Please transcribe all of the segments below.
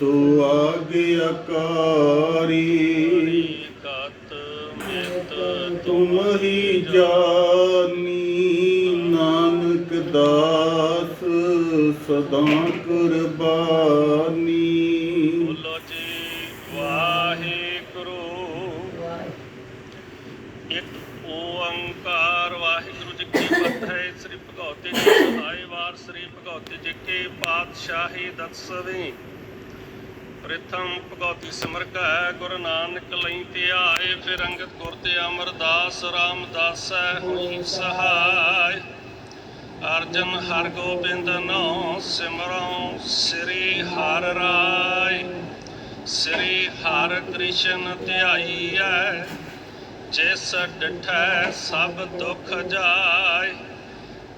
ਸੋ ਆਗਿਆਕਾਰੀ ਕਤ ਮਿਤ ਤੁਮ ਹੀ ਜਾਨੀ, ਨਾਨਕ ਦਾਸ, ਸਦਾ ਕੁਰਬਾਨੀ। ਬੋਲੋ ਜੀ ਵਾਹਿਗੁਰੂ ਇੱਕ ਓੰਕਾਰ ਵਾਹਿਗੁਰੂ ਜੀ ਕੀ ਫਤਿਹ। ਸ੍ਰੀ ਭਗਵਤੀ ਜੀ ਸਹਾਈ ਵਾਰ, ਸ੍ਰੀ ਭਗਵਤੀ ਜੀ ਕੀ ਪਾਤਸ਼ਾਹੀ ਦਸਵੀਂ। ਪ੍ਰਥਮ ਭਗਵਤੀ ਸਿਮਰ ਕੈ ਗੁਰੂ ਨਾਨਕ ਲਈ ਧਿਆਏ, ਫਿਰ ਅੰਗਦ ਗੁਰ ਤੇ ਅਮਰਦਾਸ, ਰਾਮਦਾਸੈ ਹੋਈ ਸਹਾਇ। ਅਰਜਨ ਹਰ ਗੋਬਿੰਦ ਨੋ ਸਿਮਰਉ ਸ੍ਰੀ ਹਰਿ ਰਾਇ। ਸ੍ਰੀ ਹਰਿ ਕ੍ਰਿਸ਼ਨ ਧਿਆਈਐ ਜਿਸ ਡਿਠੈ ਸਭ ਦੁਖ ਜਾਏ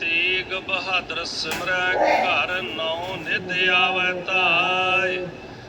ਤੇਗ ਬਹਾਦਰ ਸਿਮਰੈ, ਘਰ ਨੌ ਨਿਧ ਆਵੈ ਤਾਇ।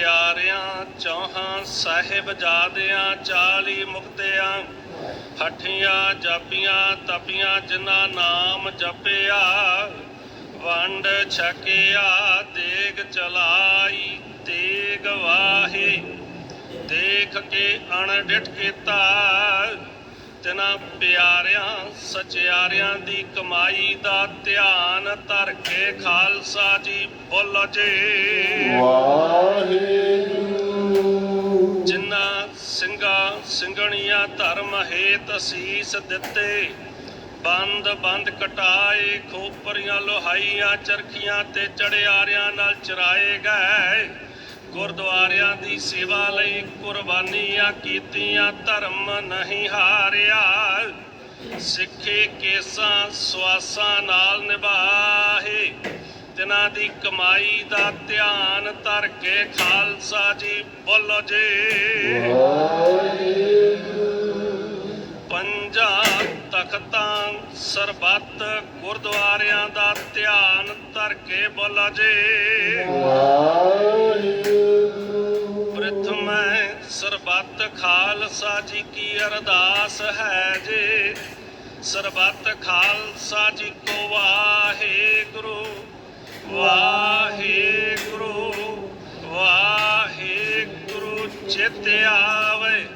ਪਿਆਰਿਆਂ, ਚੌਹਾਂ ਸਾਹਿਬਜ਼ਾਦਿਆਂ ਚਾਲੀ ਮੁਕਤਿਆਂ, ਹਠੀਆਂ ਜਾਪੀਆਂ, ਤਪੀਆਂ, ਜਿਨ੍ਹਾਂ ਨਾਮ ਜਪਿਆ, ਵੰਡ ਛਕਿਆ, ਦੇਗ ਚਲਾਈ, ਤੇਗ ਵਾਹੀ, ਦੇਖ ਕੇ ਅਣਡਿਠ ਕੀਤਾ ਤਿਨਾਂ ਪਿਆਰਿਆਂ ਸਚਿਆਰਿਆਂ ਦੀ ਕਮਾਈ ਦਾ ਧਿਆਨ ਧਰ ਕੇ ਖਾਲਸਾ ਜੀ ਬੋਲੋ ਜੀ। ਵਾਹਿਗੁਰੂ। ਜਿਨ੍ਹਾਂ ਸਿੰਘਾਂ ਸਿੰਘਣੀਆਂ ਧਰਮ ਹੇਤ ਅਸੀਸ ਦਿੱਤੇ ਬੰਦ ਬੰਦ ਕਟਾਏ ਖੋਪਰੀਆਂ ਲੋਹਾਈਆਂ ਚਰਖੀਆਂ ਤੇ ਚੜਿਆਰਿਆਂ ਨਾਲ ਚਰਾਏ ਗਏ। ਗੁਰਦੁਆਰਿਆਂ ਦੀ ਸੇਵਾ ਲਈ ਕੁਰਬਾਨੀਆਂ ਕੀਤੀਆਂ ਧਰਮ ਨਹੀਂ ਹਾਰਿਆ। ਸਿੱਖੇ ਕੇਸਾਂ ਸਵਾਸਾਂ ਨਾਲ ਨਿਭਾਹੇ ਤਿਨਾਂ ਦੀ ਕਮਾਈ ਦਾ ਧਿਆਨ ਧਰ ਕੇ ਖਾਲਸਾ ਜੀ ਬੋਲੋ ਜੀ। ਪੰਜਾਂ ਤਖਤਾਂ ਸਰਬੱਤ ਗੁਰਦੁਆਰਿਆਂ ਦਾ ਧਿਆਨ ਧਰ ਕੇ ਬੋਲੋ ਜੀ। ਪ੍ਰਥਮ ਸਰਬੱਤ ਖਾਲਸਾ ਜੀ ਕੀ ਅਰਦਾਸ ਹੈ ਜੀ। ਸਰਬੱਤ ਖਾਲਸਾ ਜੀ ਕੋ ਵਾਹਿਗੁਰੂ ਵਾਹਿਗੁਰੂ ਵਾਹਿਗੁਰੂ। ਚਿਤ ਆਵੇ,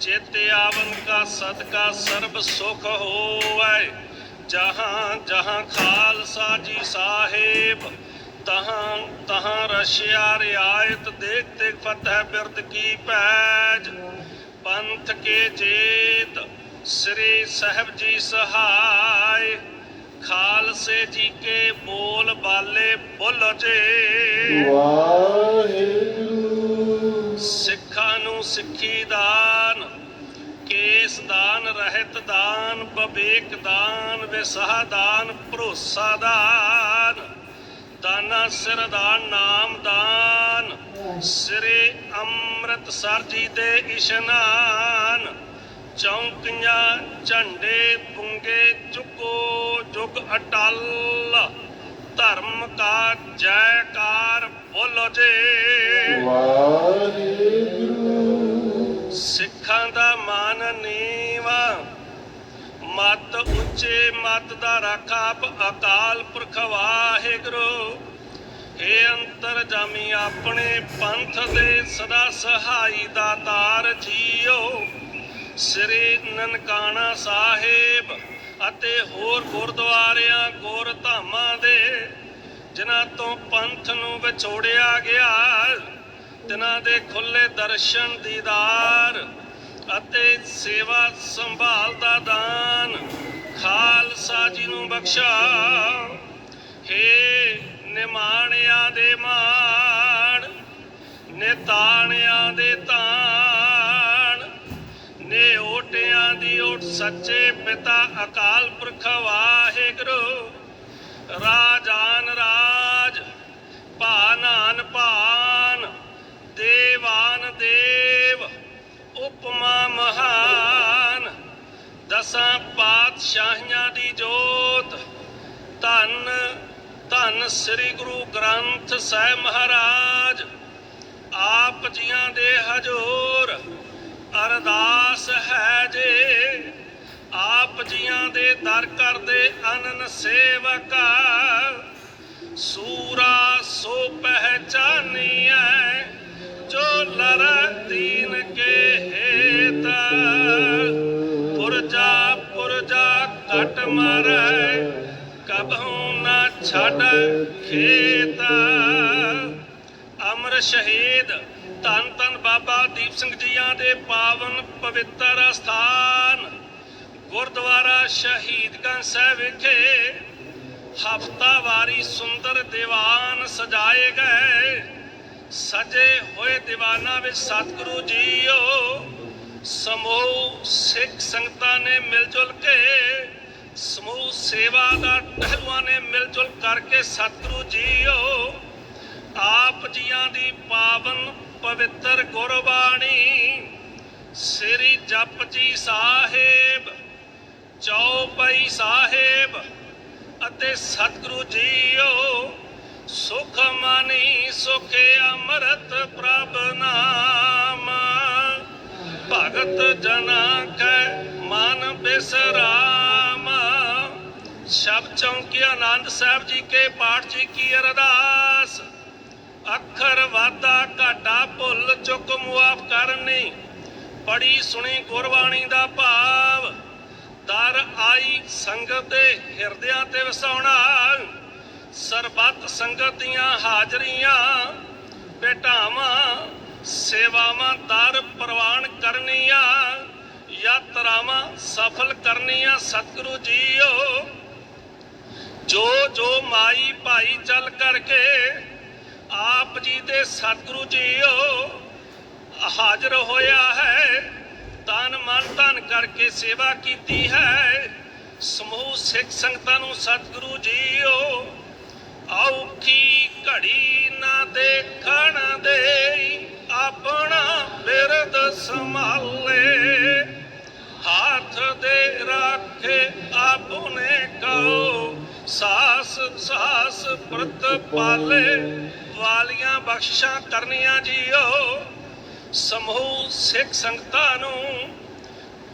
ਚਿਤ ਆਵਨ ਕਾ ਸਦਕਾ ਸਰਬ ਸੁਖ ਹੋਵੇ। ਜਹਾਂ ਜਹਾਂ ਖਾਲਸਾ ਜੀ ਸਾਹਿਬ ਤਹਾਂ ਤਹਾਂ ਰਸ਼ਿਆ ਰਿਆਇਤ ਦੇਖ ਦੇਖ ਫਤਿਹ ਬਿਰਦ ਕੀ ਪੈਜ? ਪੰਥ ਕੇ ਜੇਤ ਸ੍ਰੀ ਸਾਹਿਬ ਜੀ ਸਹਾਇ ਖਾਲਸੇ ਜੀ ਕੇ ਬੋਲ ਬਾਲੇ ਬੋਲੋ ਜੀ। ਸਿੱਖਾਂ ਨੂੰ ਸਿੱਖੀ ਦਾਨ ਕੇਸ ਦਾਨ ਰਹਿਤ ਦਾਨ, ਬਵੇਕ ਦਾਨ, ਵਿਸਾਹ ਦਾਨ, ਭਰੋਸਾ ਦਾਨ। ਦਾਨਾ ਸਿਰ ਦਾਨ ਨਾਮ ਦਾਨ। ਸ੍ਰੀ ਅੰਮ੍ਰਿਤਸਰ ਜੀ ਦੇ ਇਸ਼ਨਾਨ। ਚੌਂਕੀਆਂ ਝੰਡੇ ਪੁੰਗੇ ਚੁੱਕੋ ਜੁਗ ਅਟਲ। ਧਰਮ ਕਾ ਜੈਕਾਰ ਬੋਲੋ ਜੀ। ਸਿੱਖਾਂ ਦਾ ਮਾਨ ਨੀਵਾ। ਮਤ ਉੱਚੇ ਮਤ ਦਾ ਰਾਖਾ ਪ- ਅਕਾਲ ਪੁਰਖ ਵਾਹਿਗੁਰੂ। ਏ ਅੰਤਰ ਜਾਮੀ, ਆਪਣੇ ਪੰਥ ਦੇ ਸਦਾ ਸਹਾਈ ਦਾਤਾਰ ਜੀਓ। ਸ੍ਰੀ ਨਨਕਾਣਾ ਸਾਹਿਬ ਅਤੇ ਹੋਰ ਗੁਰਦੁਆਰਿਆਂ, ਗੁਰ ਧਾਮਾਂ ਦੇ, ਜਿਨ੍ਹਾਂ ਤੋਂ ਪੰਥ ਨੂੰ ਵਿਛੋੜਿਆ ਗਿਆ ਤਿਨਾਂ ਦੇ ਖੁੱਲੇ ਦਰਸ਼ਨ ਦੀਦਾਰ। ਅਤੇ ਸੇਵਾ ਸੰਭਾਲ ਦਾ ਦਾਨ ਖਾਲਸਾ ਜੀ ਨੂੰ ਬਖਸ਼ਾ। ਹੇ ਨਿਮਾਣਿਆਂ ਦੇ ਮਾਣ, ਨਿਤਾਣਿਆਂ ਦੇ ਤਾਣ ਨੇ ਓਟਿਆਂ ਦੀ ਓਟ ਸੱਚੇ ਪਿਤਾ ਅਕਾਲ ਪੁਰਖ ਵਾਹਿਗੁਰੂ, ਰਾਜਾਨ ਰਾਜ ਸ੍ਰੀ ਗੁਰੂ ਗ੍ਰੰਥ ਸਾਹਿਬ ਮਹਾਰਾਜ, ਆਪ ਜੀਆਂ ਦੇ ਹਜੂਰ ਅਰਦਾਸ ਹੈ ਜੇ। ਆਪ ਜੀਆਂ ਦੇ ਦਰ ਕਰਦੇ ਅਨਨ ਸੇਵਕ, ਸੂਰਾ ਸੋ ਪਹਿਚਾਨੀਐ, ਜੋ ਲਰ ਦੀਨ ਕੇ ਹੇਤ। ਪੁਰਜਾ ਪੁਰਜਾ ਕਟ ਮਾਰੈ ਛੱਡ ਖੇਤ ਅਮਰ ਸ਼ਹੀਦ, ਧੰਨ ਧੰਨ ਬਾਬਾ ਦੀਪ ਸਿੰਘ ਜੀਆਂ ਦੇ ਪਾਵਨ ਪਵਿੱਤਰ ਸਥਾਨ। ਗੁਰਦੁਆਰਾ ਸ਼ਹੀਦਗੰਜ ਸਾਹਿਬ ਵਿਖੇ ਹਫਤਾਵਾਰੀ ਸੁੰਦਰ ਦੀਵਾਨ ਸਜਾਏ ਗਏ। ਸਜੇ ਹੋਏ ਦੀਵਾਨਾਂ ਵਿੱਚ ਸਤਿਗੁਰੂ ਜੀਓ। ਸਮੂਹ ਸਿੱਖ ਸੰਗਤਾਂ ਨੇ ਮਿਲ ਜੁਲ ਕੇ ਸਮੂਹ ਸੇਵਾ ਦਾ ਟਹਿਲੂਆਂ ਨੇ ਮਿਲ ਜੁਲ ਕਰਕੇ ਸਤਿਗੁਰੂ ਜੀਓ। ਆਪ ਜੀਆਂ ਦੀ ਪਾਵਨ ਪਵਿੱਤਰ ਗੁਰਬਾਣੀ। ਸ੍ਰੀ ਜਪਜੀ ਸਾਹਿਬ, ਚੌਪਈ ਸਾਹਿਬ ਅਤੇ ਸਤਿਗੁਰੂ ਜੀਓ। ਸੁਖ ਮਾਨੀ, ਸੁਖ ਅਮਰਤ ਪ੍ਰਭ ਨਾਮ। ਭਗਤ ਜਨਾ ਕੈ ਮਨ ਬਿਸਰਾ ਸ਼ਬ ਚੌਂਕੀ ਆਨੰਦ ਸਾਹਿਬ ਜੀ ਕੇ, ਪਾਠ ਜੀ ਕੀ ਅਰਦਾਸ? ਅੱਖਰ ਵਾਦਾ ਘਾਟਾ ਭੁੱਲ ਚੁੱਕ ਮੁਆਫ ਕਰਨੀ ਪੜੀ ਸੁਣੀ ਗੁਰਬਾਣੀ ਦਾ ਭਾਵ। ਦਰ ਆਈ ਸੰਗਤ ਦੇ ਹਿਰਦਿਆਂ ਤੇ ਵਸਾਉਣਾ, ਸਰਬੱਤ ਸੰਗਤ ਦੀਆਂ ਹਾਜ਼ਰੀਆਂ ਬੇਟਾਵਾਂ ਸੇਵਾਵਾਂ ਦਰ ਪ੍ਰਵਾਨ ਕਰਨੀਆਂ, ਯਾਤਰਾਵਾਂ ਸਫਲ ਕਰਨੀਆਂ, ਸਤਿਗੁਰੂ ਜੀਓ। ਜੋ ਜੋ ਮਾਈ ਭਾਈ ਚੱਲ ਕਰਕੇ ਆਪ ਜੀ ਦੇ ਸਤਿਗੁਰੂ ਜੀਓ ਹਾਜ਼ਰ ਹੋਇਆ ਹੈ, ਤਨ ਮਨ ਧਨ ਕਰਕੇ ਸੇਵਾ ਕੀਤੀ ਹੈ, ਸਮੂਹ ਸਿੱਖ ਸੰਗਤਾਂ ਨੂੰ ਸਤਿਗੁਰੂ ਜੀਓ, ਔਖੀ ਘੜੀ ਨਾ ਦੇਖਣ ਦੇ ਆਪਣਾ ਬਿਰਦ ਸੰਭਾਲੇ। ਹੱਥ ਦੇ ਰੱਖੇ ਆਪਨੇ ਕਹੋ ਸਾਸ ਸਾਸ ਪ੍ਰਤ ਪਾਲੇ, ਵਾਲੀਆਂ ਬਖਸ਼ਾਂ ਕਰਨੀਆਂ ਜੀਓ। ਸਮੂਹ ਸਿੱਖ ਸੰਗਤਾਂ ਨੂੰ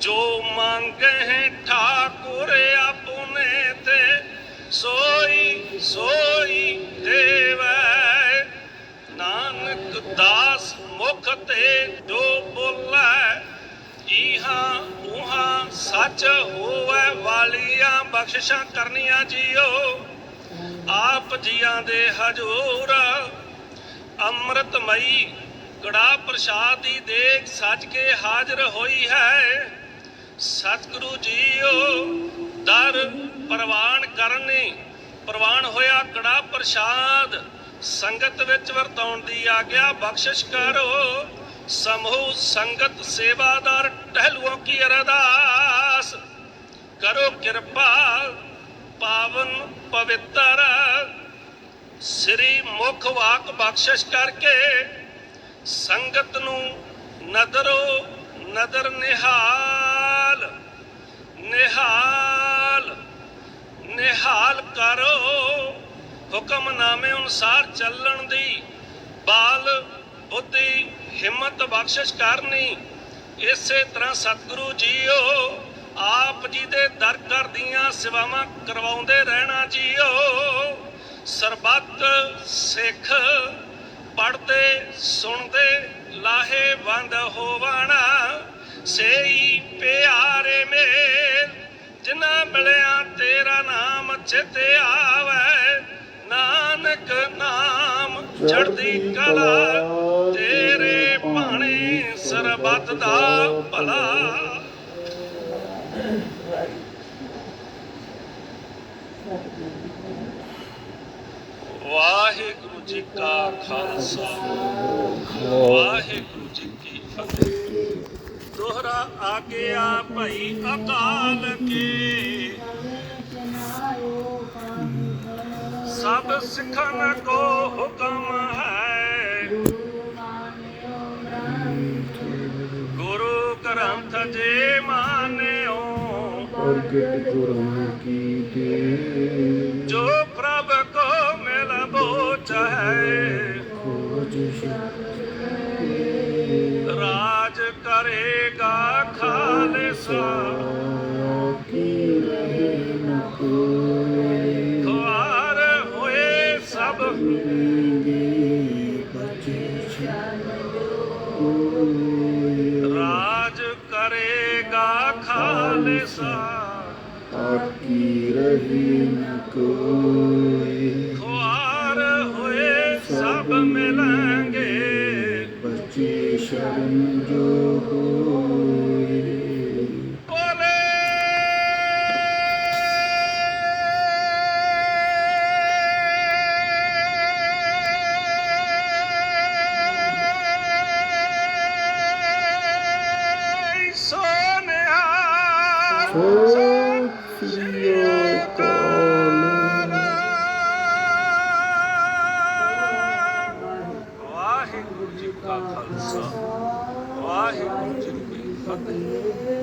ਜੋ ਮੰਗੇ ਹੈ ਠਾਕੁਰ ਆਪਨੇ ਤੇ, ਸੋਈ ਸੋਈ ਦੇਵੈ। ਨਾਨਕ ਦਾਸ ਮੁਖ ਤੇ ਜੋ ਬੋਲੇ ਇਹਾਂ ਉਹਾਂ ਸੱਚ ਹੋਵੇ ਵਾਲੀਆਂ ਬਖਸ਼ਿਸ਼ਾਂ ਕਰਨੀਆਂ ਜੀਓ। ਆਪ ਜੀਆਂ ਦੇ ਹਜੂਰ ਅੰਮ੍ਰਿਤਮਈ ਕੜਾ ਪ੍ਰਸ਼ਾਦ ਦੀ ਦੇਗ ਸੱਜ ਕੇ ਹਾਜ਼ਰ ਹੋਈ ਹੈ। ਸਤਿਗੁਰੂ ਜੀਓ, ਦਰ ਪ੍ਰਵਾਨ ਕਰਨੀ, ਪ੍ਰਵਾਨ ਹੋਇਆ ਕੜਾ ਪ੍ਰਸ਼ਾਦ। ਸੰਗਤ ਵਿੱਚ ਵਰਤਾਉਣ ਦੀ ਆਗਿਆ ਬਖਸ਼ਿਸ਼ ਕਰੋ। ਸਮੂਹ ਸੰਗਤ ਸੇਵਾਦਾਰ ਟਹਿਲੂਆਂ ਕੀ ਅਰਦਾਸ। ਕਰੋ ਕਿਰਪਾ, ਪਾਵਨ ਪਵਿੱਤਰ। ਸ੍ਰੀ ਮੁਖ ਵਾਕ ਬਖਸ਼ਿਸ਼ ਕਰਕੇ ਸੰਗਤ ਨੂੰ ਨਦਰੋ ਨਦਰ ਨਿਹਾਲ। ਨਿਹਾਲ ਨਿਹਾਲ ਕਰੋ। ਹੁਕਮਨਾਮੇ ਅਨੁਸਾਰ ਚੱਲਣ ਦੀ ਬਾਲ ਬੁੱਧੀ, ਹਿੰਮਤ, ਬਖਸ਼ਿਸ਼ ਕਰਨੀ, ਇਸੇ ਤਰ੍ਹਾਂ ਸਤਿਗੁਰੂ ਜੀਓ, ਆਪ ਜੀ ਦੇ ਦਰ ਕਰ ਦੀਆਂ ਸੇਵਾਵਾਂ ਕਰਵਾਉਂਦੇ ਰਹਿਣਾ ਜੀਓ। ਸਰਬੱਤ ਸਿੱਖ ਪੜਦੇ ਸੁਣਦੇ, ਲਾਹੇਵੰਦ ਹੋਵਣਾ। ਸੇਈ ਪਿਆਰੇ ਮੇਲ, ਜਿਨ੍ਹਾਂ ਮਿਲਿਆ ਤੇਰਾ ਨਾਮ ਚਿਤ ਆਵੇ। ਨਾਨਕ ਨਾਮ ਚੜ੍ਹਦੀ ਕਲਾ, ਤੇਰੇ ਭਾਣੇ ਸਰਬੱਤ ਦਾ ਭਲਾ। ਵਾਹਿਗੁਰੂ ਜੀ ਕਾ ਖਾਲਸਾ, ਵਾਹਿਗੁਰੂ ਜੀ ਕੀ ਫਤਿਹ। ਦੋਹਰਾ ਆ ਗਿਆ ਭਈ ਅਕਾਲ ਕੇ। ਸਭ ਸਿੱਖਣ ਕੋ ਹੁਕਮ ਗ੍ਰੰਥ ਜੇ ਮਾਨਿਓ। ਪ੍ਰਗਟ ਗੁਰਾਂ ਕੀ ਦੇ ਜੋ ਪ੍ਰਭ ਕੋ ਮਿਲ ਬੋਚ ਹੈ। ਖੋਜ ਰਾਜ ਕਰੇਗਾ ਖਾਲਸਾ। ਖੁਆਰ ਹੋਏ ਸਭ ਮਿਲਾਂਗੇ ਬਚੇ ਸ਼ਰਨ ਜੋ ਹੋਏ ਬੋਲੇ ਸੋਨਿਆ ਸਤਿ ਸ੍ਰੀ Bakın.